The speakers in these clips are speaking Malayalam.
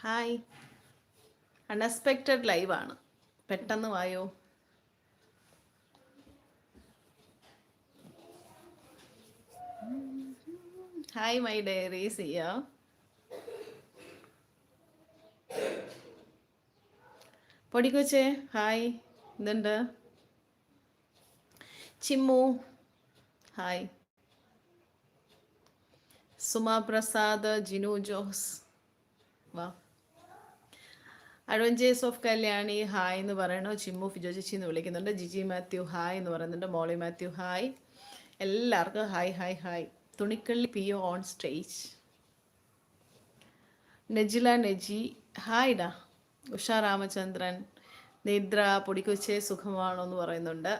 ഹായ്. അൺഎക്സ്പെക്റ്റഡ് ആണ് പെട്ടെന്ന് വായോ. Hi my diary Siya. പൊടിക്കൊച്ചേ hi. എന്തുണ്ട്? ചിമ്മു ഹായ്. സുമ പ്രസാദ് ജിനു ജോസ്. വാ. അഡ്വഞ്ചേഴ്സ് ഓഫ് കല്യാണി ഹായ് എന്ന് പറയണോ? ചിമ്മു ഫിജോ ചേച്ചി എന്ന് വിളിക്കുന്നുണ്ട്. ജിജി മാത്യു ഹായ് എന്ന് പറയുന്നുണ്ട്. മോളി മാത്യു ഹായ് എല്ലാവർക്കും hi hi hi തുണിക്കള്ളി P on stage Nejila Neji hi ഡാ ഉഷ രാമചന്ദ്രൻ. നിദ്ര പൊടിക്കൊച്ചേ സുഖമാണോ എന്ന് പറയുന്നുണ്ട്.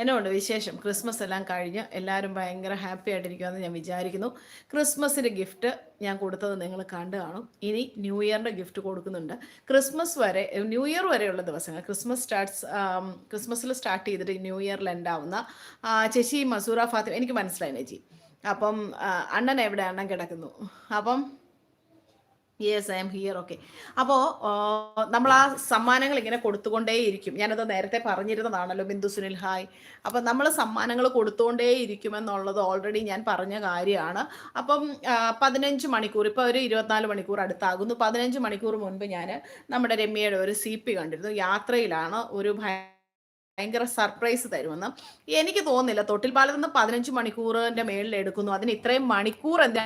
എന്നോണ്ട് വിശേഷം. ക്രിസ്മസ് എല്ലാം കഴിഞ്ഞ് എല്ലാവരും ഭയങ്കര ഹാപ്പി ആയിട്ടിരിക്കുമെന്ന് ഞാൻ വിചാരിക്കുന്നു. ക്രിസ്മസിന്റെ ഗിഫ്റ്റ് ഞാൻ കൊടുത്തത് നിങ്ങൾ കണ്ടു കാണും. ഇനി ന്യൂ ഇയറിന്റെ ഗിഫ്റ്റ് കൊടുക്കുന്നുണ്ട്. ക്രിസ്മസ് വരെ ന്യൂ ഇയർ വരെയുള്ള ദിവസങ്ങൾ. ക്രിസ്മസ് സ്റ്റാർട്ട്സ് ക്രിസ്മസിൽ സ്റ്റാർട്ട് ചെയ്തിട്ട് ന്യൂ ഇയറിൽ ഉണ്ടാവുന്ന ചേച്ചി മസൂറ ഫാത്തിമ എനിക്ക് മനസ്സിലായി ചേച്ചി. അപ്പം അണ്ണൻ എവിടെ? അണ്ണൻ കിടക്കുന്നു. അപ്പം yes I'm here okay അപ്പോൾ നമ്മൾ ആ സമ്മാനങ്ങൾ ഇങ്ങനെ കൊടുത്തുകൊണ്ടേയിരിക്കും. ഞാനത് നേരത്തെ പറഞ്ഞിരുന്നതാണല്ലോ ബിന്ദു സുനിൽ ഹായ്. അപ്പം നമ്മൾ സമ്മാനങ്ങൾ കൊടുത്തുകൊണ്ടേയിരിക്കും എന്നുള്ളത് ഓൾറെഡി ഞാൻ പറഞ്ഞ കാര്യമാണ്. അപ്പം പതിനഞ്ച് മണിക്കൂർ ഇപ്പോൾ ഒരു ഇരുപത്തിനാല് മണിക്കൂർ അടുത്താകുന്നു. പതിനഞ്ച് മണിക്കൂർ മുൻപ് ഞാൻ നമ്മുടെ രമ്യയുടെ ഒരു സി പി കണ്ടിരുന്നു. യാത്രയിലാണ് ഒരു ഭയ ഭയങ്കര സർപ്രൈസ് തരുമെന്ന്. എനിക്ക് തോന്നുന്നില്ല തൊട്ടിൽ പാലത്ത് നിന്ന് പതിനഞ്ച് മണിക്കൂറിന്റെ മേളിൽ എടുക്കുന്നു. അതിന് ഇത്രയും മണിക്കൂർ എന്താ